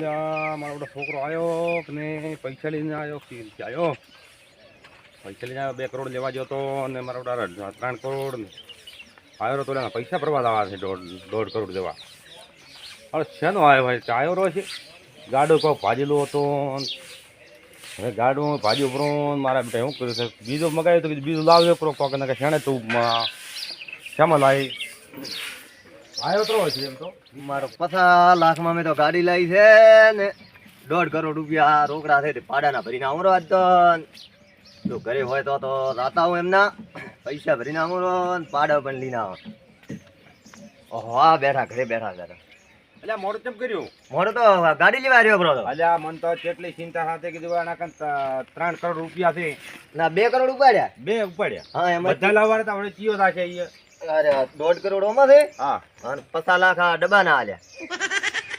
અલ્યા મારો બધો છોકરો આવ્યો કે ને પૈસા લઈને આવ્યો કે રીતે આવ્યો પૈસા લઈને આવ્યો બે કરોડ લેવા જતો અને મારા બધા ત્રણ કરોડ ને આવ્યો તો પૈસા ભરવા લાવવા છે, દોઢ દોઢ કરોડ દેવા હવે શેનો આવ્યો ભાઈ? ચાયો રહ્યો છે? ગાડો કહો ભાજેલો હતો? હવે ગાડો ભાજી ઉપરો મારા બેટા શું કર્યું છે? બીજો મગાવ્યો તો બીજું લાવ્યો કરો કોક ને શેણે તું શેમાં લાવી? આવ્યો તો છે એમ તો. મારો પચાસ લાખમાં મેં તો ગાડી લાવી છે ને દોઢ કરોડ રૂપિયા રોકડા છે તે ભાડાના ભરીને આમરો આજ તો જો ઘરે હોય તો તો રાતા હું એમના પૈસા ભરીને આમરો ને પાડા પણ લઈને આવો. ઓહો આ બેઠા ઘરે બેઠા ઘરે એટલે મોડું કેમ કર્યું? મોડો તો ગાડી લેવા રહ્યો બ્રો તો. અલ્યા મન તો કેટલી ચિંતા સાથે કીધું આના ત્રણ કરોડ રૂપિયા છે. ના બે કરોડ ઉપાડ્યા. બે ઉપાડ્યા? હા એમાં બધા લાવવા હતા હવે ચિયો થશે ઈ અરે દોઢ કરોડ ઓમાં છે? હા. અને પચાસ લાખ આ ડબ્બાના આલ્યા.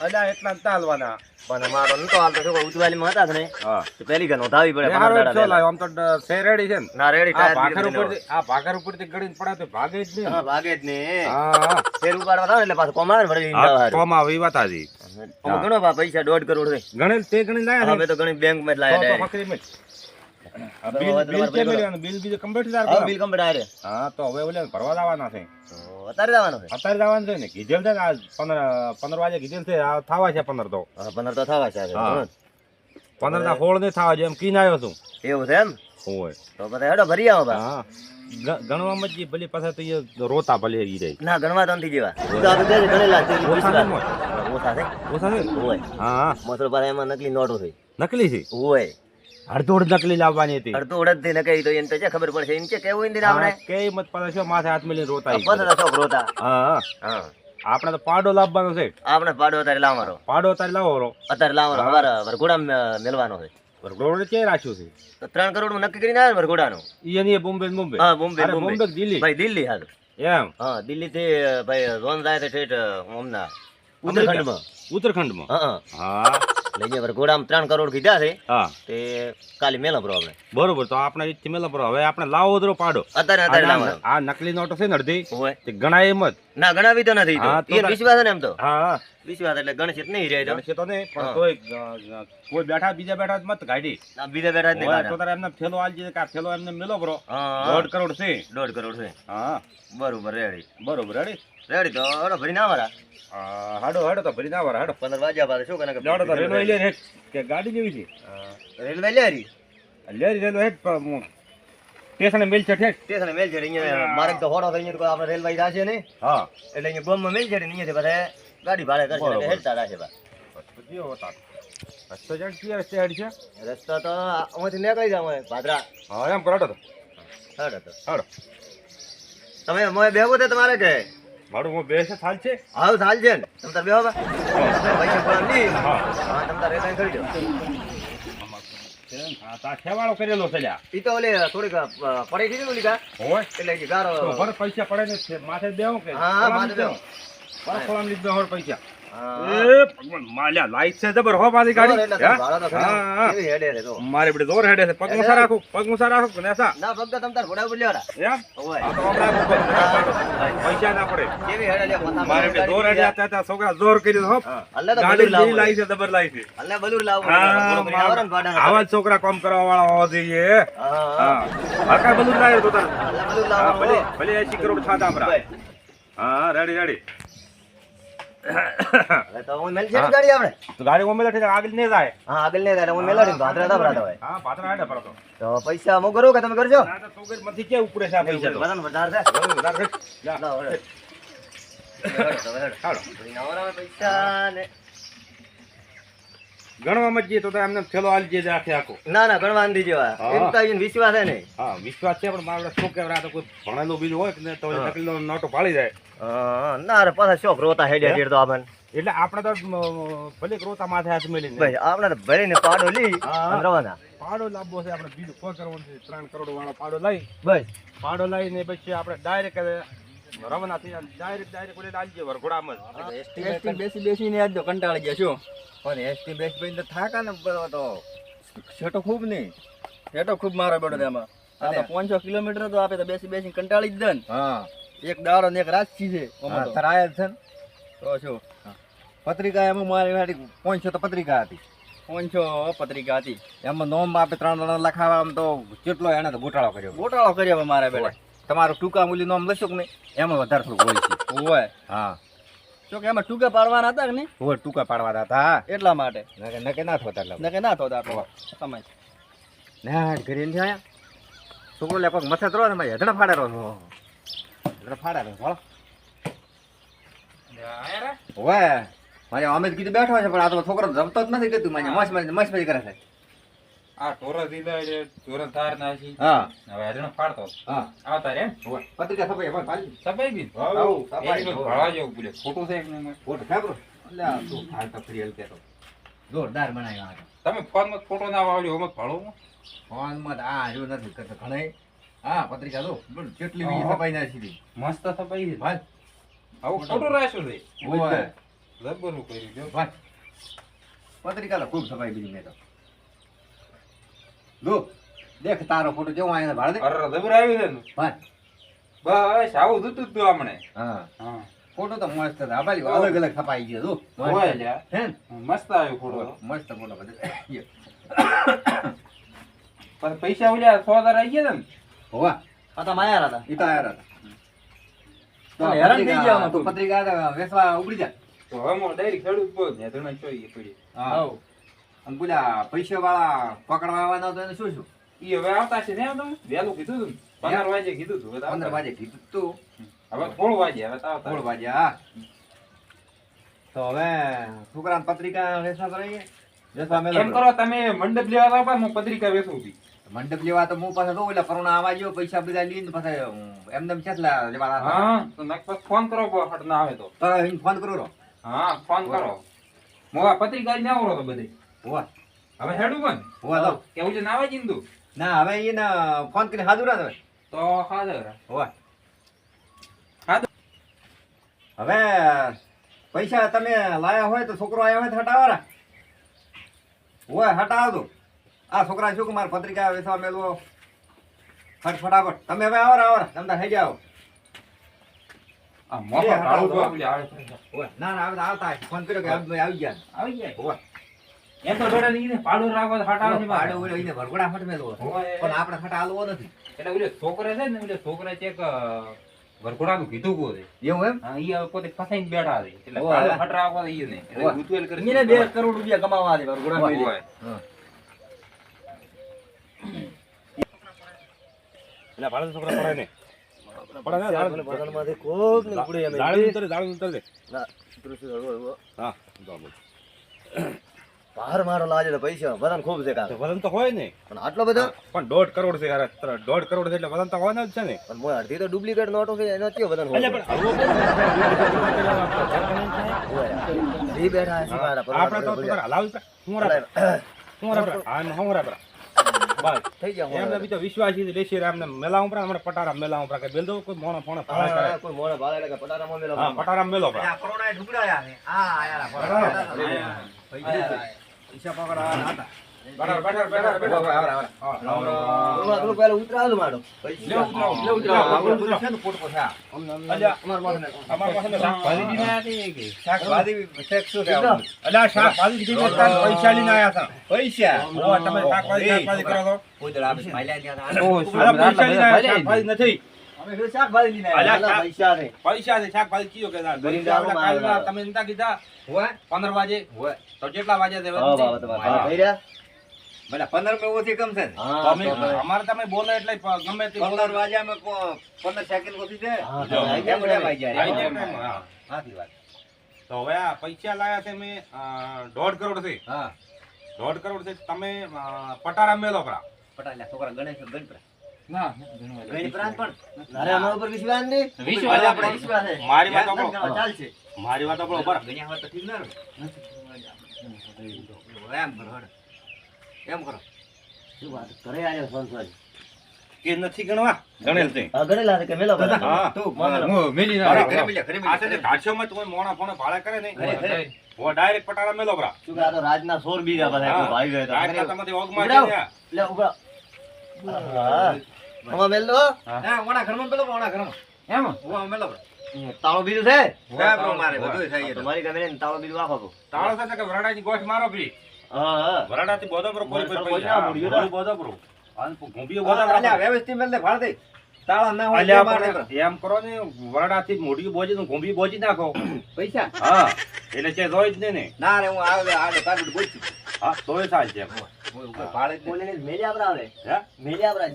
અલ્યા એટલા જ ચાલવાના. પણ મારો નતો હાલતો શું ઉજવાલી માં હતા ને. હા. તો પહેલી ઘર નોંધાવી પડે મારો દાડા છો પહેલા. આમ તો સે રેડી છે ને? ના રેડી આ ટાયર ભાખર ઉપર આ ભાખર ઉપરથી ગળીને પડે તો ભાગે જ નહીં. હા ભાગે જ નહીં. હા ફેર ઉપાડવા થાય એટલે પાછો કોમાવે ને વળી હા કોમા આવે વાત હાચી. ઘણો બા પૈસા દોઢ કરોડ છે ગણેલ તે ગણી લાયા હવે તો ગણી બેંકમાં લાયા છે? તો- મેં. બિલ બિલ કમ્પ્લીટ આરે હા તો હવે ઓલે ભરવા લાવવાના છે. અત્યારે જવાનું છે? અત્યારે જવાનું છે ને? કીધેલ છે ને આ પંદર પંદર વાગે કીધેલ છે આ થવા છે પંદર તો. હા પંદર તો થવા છે હા. પંદર ના ફોળ નહીં થવા છે એમ કીને આવ્યો છું. એવું છે એમ? હોય. તો બધા હેડો ભરી આવો બા. હા. ગણવા ગણવામાં ભલે પાછા તો રોતા ભલે ઈ રહી. ના ગણવા તો નથી જેવા. તો આપણે બે ગણેલા છે ઓછા નહીં મોય. ઓછા છે? ઓછા છે હોય. હા. હા મોસરો એમાં નકલી નોટો થઈ નકલી છે? હોય. અડધોડ નકલી લાવવાની હતી. અડધો અડધથી નકલી તો એને તો છે ખબર પડશે. એમ કે કેવું ઇન્દિર આપણે કે મત પાછા છો માથે હાથ મેલીને રોતા. શોખ રોતા હા. આપણે તો પાડો લાવવાનો છે. આપણે પાડો અત્યારે લાવવાનો. પાડો અત્યારે લાવો અત્યારે લાવવાનો અમારે વરઘોડા મેળવાનો છે. રોડ ક્યાંય રાખ્યું છે? ત્રણ કરોડમાં નક્કી કરીને આવે ને વરઘોડાનું. એની બોમ્બે બોમ્બે? હા બોમ્બે બોમ્બે. બોમ્બે દિલ્હી? ભાઈ દિલ્હી હાલ. એમ? હા દિલ્હી થી ભાઈ રોન જાય છે ઠેઠ હમણાં ઉત્તરાખંડમાં? ઉત્તરાખંડમાં. હા. હા. અહીંયા વરઘોડામાં ત્રણ કરોડ કીધા છે. હા. તે કાલે મેલો આપણે બરોબર તો આપણે ઈ મેલા હવે આપણે લાવો દરો પાડો. અત્યારે અત્યારે આ નકલી નોટો છે ને અડધી? તે ગણાય એમ જ. ના ગણાવી તો નથી એ વિશ્વાસ ને એમ તો. હા હા. વિશ્વાસ એટલે ગણશીત નહીં રહે તો. તો નહીં પણ. તોય કોઈ બેઠા બીજા બેઠા મત ગાડી બીજા બેઠા નહીં તો તારે એમને થેલો આલજે કે આ થેલો એમને મેલો બરો. દોઢ કરોડ છે. દોઢ કરોડ છે. હા. બરોબર રેડી બરોબર રેડી રેડી તો હડો ભરી ના મારા હાડો હાડો તો ભરી ના વાર હાડો. પંદર વાગ્યા બાદ શું કરે કે લેવડો તો રેલવે લે હેઠ કે ગાડી જેવી છે. રેલવે લે હરી. લેરી રેલવે હેઠ સ્ટેશન મેલ છે. ઠેઠ સ્ટેશન મેલ છે અહીંયા મારે તો હોડો થઈ ગયો આપણે રેલવે રાશે નહીં. હા. એટલે અહીંયા ગોમમાં મેલ છે અહીંયાથી બધા ગાડી ભાડે કરશે એટલે. હેડતા રહેશે બા પછી હોતા રસ્તો જાણ ક્યાં રસ્તે હેડ છે? રસ્તો તો અહીંથી નીકળી જાવ ભાદરા. હા એમ કરાડો તો. હાડો તો. હાડો. તમે મોય બેહવું તે તમારે કે? મારું હું બેસે થાલ છે? હાલ થાલ છે ને. તમે તાર બેહો બા. પૈસા પડે લી હા. તમે તાર રેલવે કરી દો. તા ખેવાળો કરેલો છે લ્યા. ઈ તો ઓલી થોડીક પડી ગઈ ને ઓલી કા? હોય. એટલે કે ગારો ભર પૈસા પડે ને છે. માથે દેવું કે? હા, માથે બેહું. બસ લીધો લીધે પૈસા. ભગવાન માલ્યા લાઈટ છે જબર હો પાછી ગાડી એટલે તમે હે? ભાડો તો ખરા. હા, હા. કેવી હેડે તો. મારે બડે જોર હેડે છે. પગ મુસા રાખું પગ મુસા રાખું કે નેસા. ના ભક્ત તમ તાર ઘોડા ઉપર લેવાના. ઓય. આ તો હમણાં ઉપર પૈસા ના પડે. કેવી હેડે લે, મારે બડે જોર હેડે ગાડી તા છોકરા જોર કર્યું હો. અલ્લે તો ગાડી બલૂન લાઈ છે જબર લાઈ છે. અલ્લે બલૂન લાવવું હા, ઘોડો કરીને આવરો ને ભાડાના. આવા છોકરા કામ કરવા વાળા હોવા જોઈએ હા, હરકા બધું લાવ્યો તો તારે? ભલે. ભલે 80 કરોડ ખાતા હમણાં હા રેડી રેડી. તો હું મેલ છે ગાડી આપણે? તો ગાડી ઓમે લઠી આગળ નહીં જાય. હા આગળ નહીં થાય હું મેલાડી ભાદરા દા ભરાતા હોય. હા પાત્રા હેડે પડતો તો પૈસા હું કરું કે તમે કરજો? ના તો છોકરી માંથી કે ઉપરે છે પૈસા તો? બધાને છે. બરોબર, છે. જા. લાવો, હેડો. હેડો, તો હેડો. હાલો. ભરીને આવવાના પૈસા ને ગણવામાં જઈએ તો એમને થેલો આલી જઈએ આખે આખો. ના ના ગણવા આંધી જેવા. એમ તો વિશ્વાસ છે નહીં. હા વિશ્વાસ છે પણ મારા શું કહેવાય તો કોઈ ભણેલું બીજું હોય ને તો નોટો ફાળી જાય. ના રે પાછા શોખ રોતા હેડ્યા તીર તો આપણને એટલે આપણે તો ભલે રોતા માથે હાથ મેલીને. ભાઈ આપણે તો ભરીને પાડો લઈ રવાના. પાડો લાવવો છે આપણે બીજું કોઈ કરવાનું છે ત્રણ કરોડ વાળો પાડો લઈ. ભાઈ. પાડો લઈને પછી આપણે ડાયરેક્ટ રવાના થઈ ડાયરેક્ટ ડાયરેક્ટ ડાલી વરઘોડામાં એસટી બેસી બેસીને આજ તો કંટાળી ગયા શું પણ એસટી બેસ ભાઈ તો થાકા ને તો છેટો ખૂબ નહીં છેટો ખૂબ મારો બેડો તેમાં આ તો પાંચસો કિલોમીટર તો આપે તો બેસી બેસી કંટાળી જ દે ને. હા. એક દાડો ને એક રાત છે. તરાય છે તો શું? પત્રિકા એમાં મારી હારી પાંચસો તો પત્રિકા હતી. પાંચસો પત્રિકા હતી. એમાં નોમ આપે ત્રણ ત્રણ લખાવા આમ તો કેટલો એને તો ગોટાળો કર્યો. ગોટાળો કર્યો મારા બેટા. તમારું ટૂંકા મૂલ્ય નોમ લખશો કે નહીં? એમાં વધારે થોડું હોય છે. હોય. હા. જો કે એમાં ટૂંકા પાડવાના હતા કે નહીં? હોય ટૂંકા પાડવાના હતા એટલા માટે. નકે નકે ના થતા એટલે નકે ના થતા સમજ ના ઘરે નથી આયા? છોકરો લે પગ મથે મારી હેડણા ફાડે રહો હેડણા ફાડે રહો હાલો હવે મારે અમે જ કીધું બેઠો છે પણ આ તો છોકરો જમતો જ નથી કીધું. મને મસ્ત મસ્ત મસ્ત કરે છે. આ ટોરસ દીધા એટલે ટોરસ ના છે હા. હવે હજણ ફાડતો. હા. આવતા રે હોય પત્રિકા કે પણ પાડી સફાઈ બી? હાઉ, સફાઈ. ભળવા જેવું બોલે ખોટું છે કે નહીં એમાં? ફોટો ખેપરો એટલે આ તું હાલ તો ફરી હલકે તો. જોરદાર બનાવ્યો તમે ફોનમાં ફોટો ના વાળ્યો અમે ભળો ફોનમાં માં આ જો નથી કરતો ઘણાય. હા પત્રિકા દો. કેટલી બી સફાઈ ના સીધી મસ્ત સફાઈ છે. ભાઈ. આવું ખોટું રાખ્યું કર્યું જો ભાઈ. પત્રિકા લો ખૂબ સફાઈ બીજી મેં તો. દો. દેખ તારો ફોટો જેવો આયા ભાડે દે અરે જબર છે ને. ભાઈ. બસ આવું જોતું જ તું હમણે હા. હા. ફોટો તો મસ્ત હતા અલગ અલગ છપાઈ ગયો દો. હોય લ્યા. હે મસ્ત આવ્યો ફોટો મસ્ત ફોટો બધે. પણ પૈસા ઓલ્યા સો હજાર આવી ગયા ને. હોવા. આ તો માયા હતા ઈ તો આયા હતા તો હેરાન થઈ ગયા તો. પત્રિકા વેસવા વેચવા ઉપડી જાય. તો હવે મો ડાયરેક્ટ ખેડૂત બોલ ને ધણા ચોઈ પડી હા. અને પેલા પૈસા વાળા પકડવા આવવાના તો એને શું શું? ઈ હવે આવતા છે ને તમે વેલું કીધું તું પંદર વાગે કીધું તું પંદર. વાગે કીધું તું હવે સોળ વાગે હવે તાવ આવતા. વાગે હા. તો હવે છોકરા પત્રિકા વેસવા તો વેસવા વેચવા એમ કરો તમે મંડપ લેવા આવો હું પત્રિકા વેસું હતી મંડપ લેવા તો હું પાસે તો એટલે પરોણા આવવા ગયો પૈસા બધા લઈને પછી એમને એમ કેટલા લેવા હા તો નક ફોન કરો હટ ના આવે તો. તો એને ફોન કરો રો હા ફોન કરો. મોવા પત્રિકા ને ના આવરો તો બધી. હોવા. હવે હેડું પણ હોવા તો. કેવું છે ના આવે ચિંતુ ના હવે એને ફોન કરીને હાજર રાખ તમે. તો હાજર હોવા. હાજર. હવે પૈસા તમે લાયા હોય તો છોકરો આવ્યો હોય તો હટાવવાના. હોય હટાવ તો આ છોકરા શું મારા પત્રિકા વેચવા મેલવો ફટ ફટાફટ. તમે હવે આવો આવો. તમે થઈ જાઓ. છે. ના ના આવતા ફોન કર્યો કે આવી આવી ગયા. આવી જાય એમ તો જોડે નહીં પાડું રાખો તો હટાવે પાડું ઓલો એને ભરગોડા ફટ મેલવો પણ આપણે ફટ નથી. એટલે ઓલો છોકરા છે ને ઓલો છોકરા ચેક વરઘોડાનું કીધું કો છે એવું એમ? હા ઈ પોતે ફસાઈને બેઠા છે. એટલે હોય. રાખો ઈ ને એટલે હોય. ગુથવેલ બે કરોડ રૂપિયા કમાવા દે વરઘોડા મેલી. હોય. એટલે ભાડે છોકરા પડે ને પડે ને દાળ બગલમાંથી કોક ને ઉપડે એમ. દાળ ઉતરે દાળ ઉતરે દે ના, તૃષિ હા તો બોલ. ભાર મારો લાજે પૈસા વજન ખૂબ છે વધન તો વજન તો હોય ને. પણ આટલો બધો? પણ દોઢ કરોડ છે યાર દોઢ કરોડ છે એટલે વજન તો હોવાના જ છે ને. પણ મોય અડધી તો ડુપ્લિકેટ નોટો છે એનો કયો વજન હોય આપણે તો હલાવી હા, શું રાપરા? બસ. થઈ ગયા એમને બીજો વિશ્વાસી છે, દેશી રામને મેલા ઉપરા હમણાં પટારા મેલા ઉપરા કે બેલ દો કોઈ મોણો ફોણે ફાળે કરે. કોઈ મોણે ભાળે એટલે કે પટારામાં મેલો હા પટારા મેલો. આ કોરોના આ આયા આ આયા હતા. પૈસા ઓહો, તમે પૈસા શાકભાજી નથી. પૈસા છે. કીધું કે. તમે કીધા? હોય? પંદર વાગે તો કેટલા વાગે ભલે પંદરમાં ઓછી કમ છે. અમારે તમે બોલો એટલે ગમે તે પંદર વાગ્યામાં કો- પંદર સેકન્ડ ઓછી છે? તો. સાચી વાત. હવે આ પૈસા લાયા છે મેં દોઢ કરોડથી હા. દોઢ કરોડ છે તમે પટારા મેલો પરા. પટારા છોકરા ગણેશ ગણપરા ના, ગણપરાન પણ? અરે અમારા ઉપર વિશ્વાસ નહીં? વિશ્વાસ અરે આપણે આપણે વિશ્વાસ છે. મારી વાત યાદ સાંભળો. નથી કરવા, ચાલશે મારી વાત આપણો એમ કરો. શું વાત? કરે આજો સંસારી કે નથી ગણવા? ગણેલ તે હા ગણેલા કે મેલો હા. તું હું મેલી ના ઘરે રાખો. ઘરે મેલ્યા ઘરે આ તે ઘાટશો માં તું મોણા ફોણે ભાડે કરે નહીં. ઘરે, ઘરે. ઓ ડાયરેક્ટ પટારા મેલો બરા શું કે આ તો રાજના સોર બીજા બધા ભાઈ ગયો તો. આ તમારી. છે ત્યાં. લે ઊભા હા. મેલો હા, ઓણા ઘરમાં પેલો ઓણા ઘરમાં. એમ? ઓવા મેલો તાળો બીજું છે? મારે બધું થઈ ગયું. તમારી ગમે ને તાળો બીજું આખો તાળો સાથે કે વરાડાની ગોઠ મારો હા વરાડાથી બોધો પર કોઈ કોઈ બોધા બોધો અને બોધો વ્યવસ્થિત મેલે દે તાળા ના હોય મારે એમ કરો ને વરાડાથી મોઢી બોજી ને ઘૂંભી બોજી નાખો. પૈસા? હા એટલે છે જોઈ જ નહીં ને. ના રે હું આવે હા તોય ચાલ છે. આપડા આવે? આપડા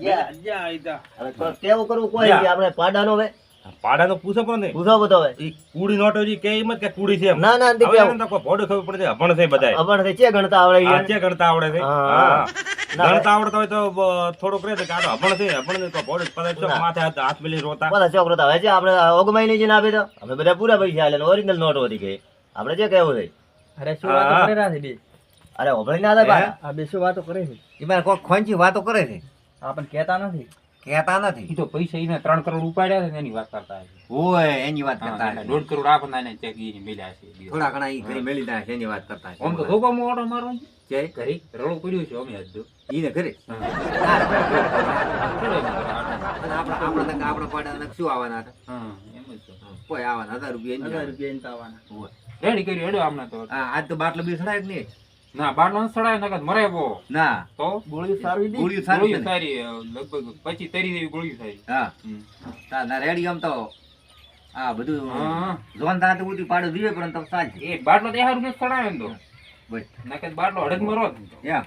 કેવું કરવું કોઈ આપણે પાડાનો હવે પાડા તો પૂછો પણ નહીં પૂછો બધો હવે. કુડી નોટો જી કે એમ કે કુડી છે ના ના નથી તો કોઈ ભોડું ખબર પડે છે અભણ છે બધાય. અભણ છે કે ગણતા આવડે છે કે ગણતા આવડે છે. હા. ગણતા આવડતા હોય તો બ- થોડુંક રહે છે કે આ અભણ છે અભણ ને તો બોડો પડે પગે માથે હાથ હાથ મેલી રોતા. બધા ચોક રોતા હોય છે આપણે ઓગમાઈ નહીં આપી દો અમે બધા પૂરા પૈસા આલે ઓરિજિનલ નોટ હતી કે. આપણે જે કહેવું છે? અરે શું વાત કરે છે બે? અરે ઓભળી ના દે પાછા. આ બે શું વાતો કરે છે? એમાં કોઈ ખોંચી વાતો કરે છે. આપણને કહેતા નથી. કહેતા નથી. તો પૈસા એને ત્રણ કરોડ ઉપાડ્યા છે એની વાત કરતા હશે. ઓય એની વાત કરતા હા, દોઢ કરોડ આપણને એને ચેક ઈને મેલ્યા છે થોડા ઘણા ઈ ઘરે મેલી દા એની વાત કરતા છે ઓમ તો ધોકામાં ઓટો મારો ને. ઘરે રળો પડ્યો છે અમે આજ. જો. ઈને ઘરે? આપણા આપણા આપણા પાડાના શું આવવાના હતા? હા, એમ જ છે. કોઈ આવવાના હજાર રૂપિયા એની હજાર. રૂપિયા આવવાના. રેડી કર્યું હેડો આમના તો. આ આજ તો બાટલો બી સડાય જ નહીં? ના બાર નો સડાય નકર મરે બો ના. તો? ગોળી સારવી દી. ગોળી સારી ગોળી સારી લગભગ પછી તરી દેવી ગોળી સારી હા. તા ના રેડી આમ તો. આ બધું. જોન દાંત તો બધું પાડો દીવે પણ તો સાચી. એ બાટલો તો હારું નથી સડાય એમ તો. બસ. નકર બાટલો હડક મરો ને. એમ.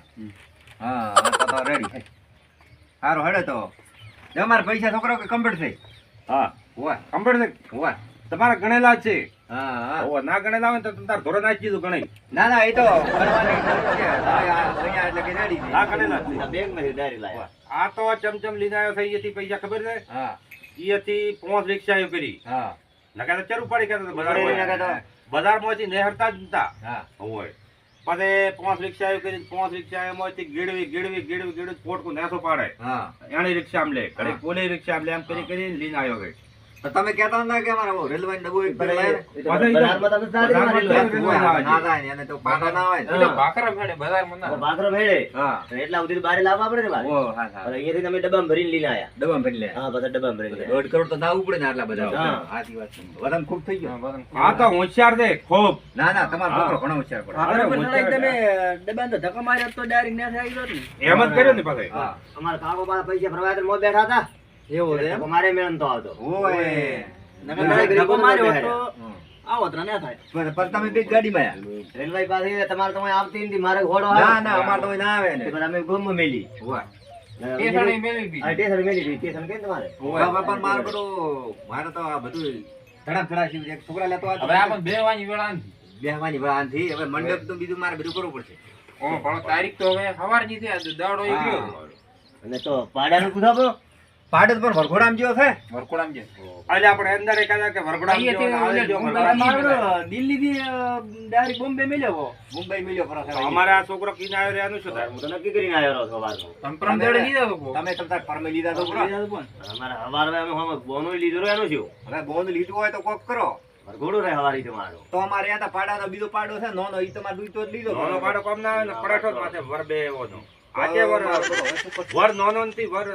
હા હા, તો તો રેડી. હારો હડે તો. તમારા પૈસા છોકરો કે કમ્પ્લીટ થઈ? હા. હોય કમ્પ્લીટ થઈ. હોય તમારા ગણેલા જ છે. ના ગણેલા હોય તો તાર ધોરણ નાખી દીધું ગણાય. ના ના એ તો છે. ના ગણેલા જ આ ડાયરી તો ચમચમ લઈને આવ્યો થઈ હતી પૈસા ખબર છે? હા. ઈ હતી પાંચ રિક્ષાઓ કરી. હા. નકા તો ચરું પડી ગયા પડી નકા તો. બજારમાં નેહરતા જ નતા. હા. હોય. પછી પાંચ રિક્ષાઓ કરી પાંચ રિક્ષાઓમાંથી ગીડવી ગીડવી ગીડવી ગીડવી પોટકું નેસો પાડે. હા. એની રિક્ષા આમ લે. ઘડીક હા. પોલી રિક્ષા આમ લે? એમ કરી કરીને લઈને આવ્યો ગઈ તમે કેતા ના કે અમારે રેલવે ડબ્બો એક એને તો પાટા ના હોય ના. ભેળે હા એટલા સુધી બારે લાવવા પડે ને બારે. ઓ હા હા. અહીંયાથી તમે ડબ્બા ભરીને લઈને આયા. ડબ્બા ભરી લે હા બધા ડબ્બા ભરીને લે દોઢ કરોડ તો ના ઉપડે ને આટલા બધા હા. વાત છે. ખૂબ થઈ ગયો. હા તો હોશિયાર છે ખૂબ. ના ના તમારો છોકરો ઘણો હોશિયાર પડે. અરે, હોશિયાર તમે ડબ્બા તો ધક્કો માર્યો તો ડાયરેક્ટ ના આવી ગયો ને. એમ જ કર્યો ને પાછો. હા. અમારા કાકો પાસે પૈસા ભરવા તો મોં બેઠા હતા. એવો છે મારે મેળન તો આવતો. ઓય. નકર માર્યો તો આવો તો ના થાય. પણ પણ તમે બી ગાડીમાં રેલવે પાસે તમારે તો આવતી નથી મારે ઘોડો ના ના અમારે તો ના આવે ને. અમે મેલી. મેલી. કેમ તમારે? હવે પણ મારે બધું મારે તો આ બધું ધડામ ધડા એક છોકરા લેતો હવે આપણને બે વાની વેળા નથી. બેહવાની વાંધી હવે મંડપ તો બીજું મારે બધું કરવું પડશે. ઓ, પણ તારીખ તો હવે સવારની છે દાડો અને તો પાડાનું પૂછો પાડે પણ વરઘોડામાં જેવો છે વરઘોડામ જે આજે આપણે અંદર એકાદા કે વરઘોડામ અહીંયાથી આવે જો ઓલે વરઘોડા. મારો દિલ્હી થી ડાયરેક્ટ બોમ્બે મેલ્યો મુંબઈ મિલ્યો ફરો અમારે આ છોકરો કીને આવ્યો રે આનું શું થાય? હું તો નક્કી કરીને આવ્યો રહો સવારનો તમે પરમ દાડે લીધા તો તમે તમ તાર પરમે લીધા તો પૂરા અમારે સવારે અમે હમ બોનો લીધું રહ્યું એનું શું? હવે બોન લીધું હોય તો કોક કરો. ઘોડું રે હવારી તમારો તો અમારે આ તો પાડાનો બીજો પાડો છે નોનો ઈ તમારે દૂધ તો લીધો. નાનો પાડો કોમ ના આવે ને પડાઠો માથે વરબે એવો નો. આજે વર વર નાનો નથી વર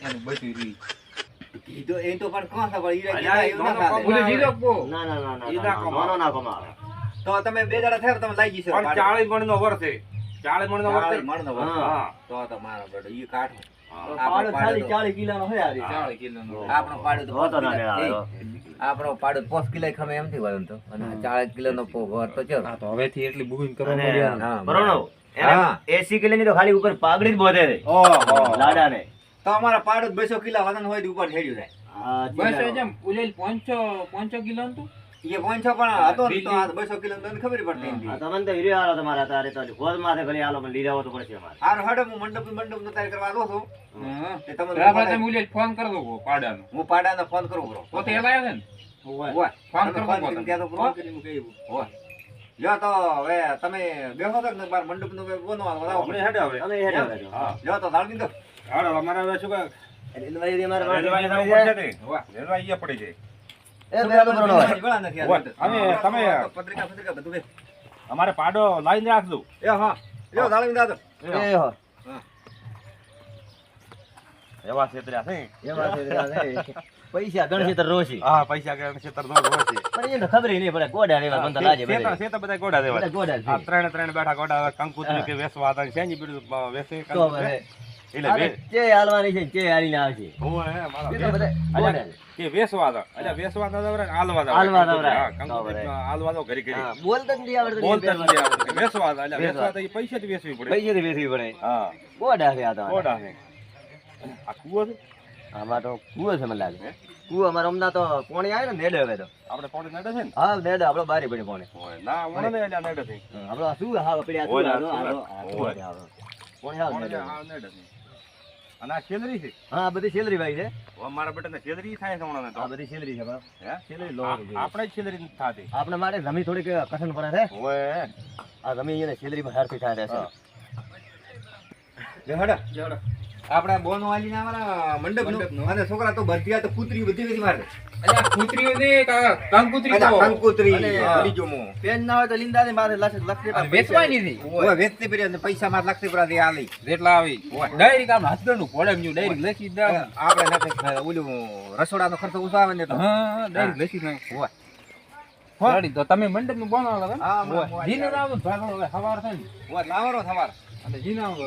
એનું બધું રહ્યું. ઈ એ તો પણ કોણ ખબર ઈ અલ્યા, ના નોનો ખાતે. ઓલે લીધો બહુ. ના ના ના ના ના ના કમાવે. નાનો ના કમાવે તો તમે બે દાડા થયા તમે લાગી જશો પણ ચાળી મણ નો વર છે ચાળી મણ નો વર છે ચાળી મણનો વર. હા તો તો મારો ઈ કાઢો હા. પાડો ખાલી ચાલીસ કિલોનો હોય આ ચાળી કિલોનો. આપણો પાડો તો હો ના ને આપણો પાડો પાંચ કિલો ખમે એમથી વળન તો અને ચાળીસ કિલો નો વર તો ચલો હવેથી એટલી બુકિંગ કરવા ને. બરોબર. એસી કિલો ની તો ખાલી ઉપર પાઘડી જ બોધે રે લાડા ને તો અમારા પાડો બસો કિલો વજન હોય ઉપર હેડ્યું જાય બસ જેમ ઉલેલ પાંચસો પાંચસો કિલો નું એ પોઈન્ટ પણ હતો ને તો આ બસો કિલો તો ખબર પડતી આ તમને તો હીરો આલો તમારા તારે તો ગોદ માથે ખાલી આલો પણ લીધા હોત તો પડશે અમારે. હારો હેડો હું મંડપ મંડપ નો તૈયાર કરવા આવું છું હા. તે તમને બરાબર તમે ફોન કરી દો પાડાનો. હું પાડાને ફોન કરું બરો પોતે એલા આવે ને? ફોન કરું કરો ફોન પોતાને. કરીને કહેતો કરો. ફોન હોય. લ્યો તો હવે તમે બેહો તો ને બાર મંડપનું આવો આપણે હેડે હવે અમે હેડે. હા. લ્યો તો દાળ દીધો. હાડો અમારે હવે શું કહે રેલવેથી મારે રેલવાઈ વાળી પડે છે. વાહ. રેલવાઈ અહીંયા પડી જાય. એ બે તો બરોબર. નથી. અમે- તમે- પત્રિકા પત્રિકા બધું બે. અમારે પાડો લાઈન રાખજો. એ હા. લ્યો દાળ દીધો એ હા. એવા છેતર્યા છે. એવા વાત છે, એ વાત છે. પૈસા ગણશે તો રોશી. હા પૈસા કે ખેતર દોડ હોય પણ એને ખબર નહીં પડે ગોડા રેવા બંધ લાજે બધા ખેતર બધા. ગોડા દેવા ગોડા આ. ત્રણે ત્રણ બેઠા ગોડા કંકુતરી કે વેસવા હતા છે ની બીડું વેસે કંકુતરી. એટલે ચે હાલવાની છે ને ચે હાલીને આવશે. હોવે, હે, મારા બધા ગોડા કે વેસવા હતા. એટલે વેસવા હતા દવરા હાલવા દવરા. હાલવા કંકુતરી, હા, કંકુતરી, હાલવા દો ઘરી ઘરી બોલતા જ આવડતું બોલતા નથી આવડતું. વેસવા હતા એટલે વેસવા. વેસવા હતા એ પૈસાથી વેચવી પડે. પૈસેથી વેસવી પડે. હા. ગોડા છે આ તો. ગોડા છે. આ કૂવો છે? આમાં તો કુવો છે મને લાગે કુવો અમારે હમણાં તો પોણી આવે ને નેડે હવે તો આપણે પોણી નેડે છે ને હા નેડે આપણો બારી પડી પોણી હોય. ના ઓણે ને એટલે નડે છે આપણો શું હા પડી આ હોય, શું આ હાલો, શું? હાલો, આ હોય. શું હાલો. પોણી હાવ નેડે. નડે છે અને આ સેલરી છે હા બધી સેલરી ભાઈ છે મારા બેટાને સેલરી થાય છે હમણાં તો આ બધી સેલરી છે. હે? સેલરી લો આપણે સેલરી થાતી આપણે માટે જમી થોડીક કઠણ પડે છે ઓય આ જમી એને સેલરીમાં હરખી થાય છે જહડા લે હડો. આપણા બોન વાલી ના મારા મંડપ નો અને છોકરા તો બધી તો કૂતરી બધી બધી મારે. અલ્યા ને કંકુતરી તો. કંકુતરી ગયો હું. પેન ના હોય તો લીંદા ની માથે લક્ષ લક્ષ અને વેચવાની હતી ઓય, વેચતી પડી અને પૈસા માં લાગતી પડી આ લઈ જેટલા આવી. ડાયરેક્ટ આમ હસબન્ડનું ઘોડે એમ ડાયરેક્ટ લખી દે. આપણે નાખે ઓલું રસોડાનો ખર્ચો ઓછો આવે ને તો. હા ડાયરેક્ટ લખી દે હોય. તો તમે મંડપનું? હવે હા, ભાગો હવે સવાર થાય ને. સવાર અને જીને આવો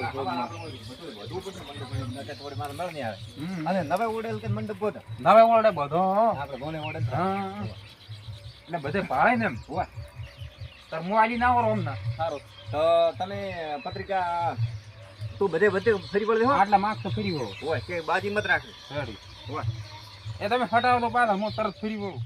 થોડી મારે મેળ નહીં આવે. હમ. અને નવે ઉડેલ કે મંડપ ગોતો નવે ઓરડે બધો. આપણે ઉડે હા. એટલે બધે ભાળે ને એમ. હોય. તાર હું આજે ના આવો ના સારું. તો તમે પત્રિકા તું બધે બધે ફરી પડે આટલા માર્ક્સ તો ફરી હોય કે બાજી મત રાખે. સારી હોય એ તમે ફટાવો તો પાછા હું તરત ફરી વળું.